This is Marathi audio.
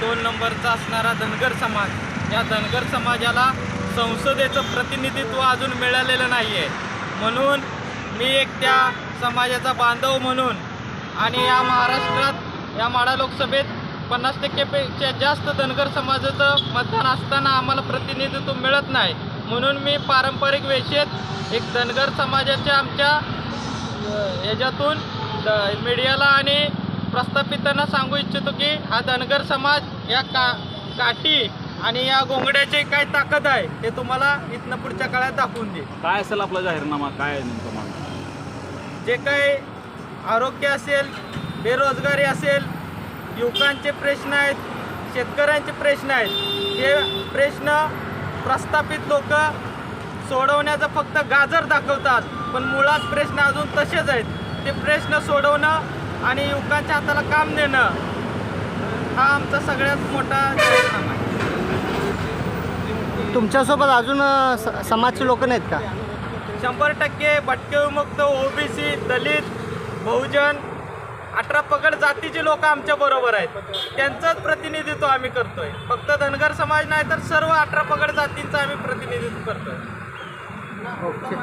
दोन नंबरचा असणारा धनगर समाज. या धनगर समाजाला संसदेचं प्रतिनिधित्व अजून मिळालेलं नाही आहे म्हणून मी एक त्या समाजाचा बांधव म्हणून आणि या महाराष्ट्रात या माडा लोकसभेत पन्नास टक्केपेक्षा जास्त धनगर समाजाचं मतदान असताना आम्हाला प्रतिनिधित्व मिळत नाही. म्हणून मी पारंपरिक वेशेत एक धनगर समाजाच्या आमच्या याच्यातून द- मीडियाला आणि प्रस्थापितांना सांगू इच्छितो की हा धनगर समाज या का काठी आणि या गोंगड्याची काय ताकद आहे हे तुम्हाला इथनं पुढच्या काळात दाखवून दे काय असेल आपला जाहीरनामा? काय आहे नेमकं मागणं जे काही आरोग्य असेल बेरोजगारी असेल युवकांचे प्रश्न आहेत शेतकऱ्यांचे प्रश्न आहेत हे प्रश्न प्रस्थापित लोक सोडवण्याचा फक्त गाजर दाखवतात. पण मुळात प्रश्न अजून तसेच आहेत. ते प्रश्न सोडवणं आणि युवकांच्या हाताला काम देणं हा आमचा सगळ्यात मोठा आहे. तुमच्यासोबत अजून अ, स- समाजचे लोक नाहीत का? शंभर टक्के भटके विमुक्त ओबीसी दलित बहुजन अठरा पगड जातीचे लोक आमच्या बरोबर आहेत. त्यांचंच प्रतिनिधित्व आम्ही करतोय. फक्त धनगर समाज नाही तर सर्व अठरा पगड जातींचं आम्ही प्रतिनिधित्व करतोय. ओके.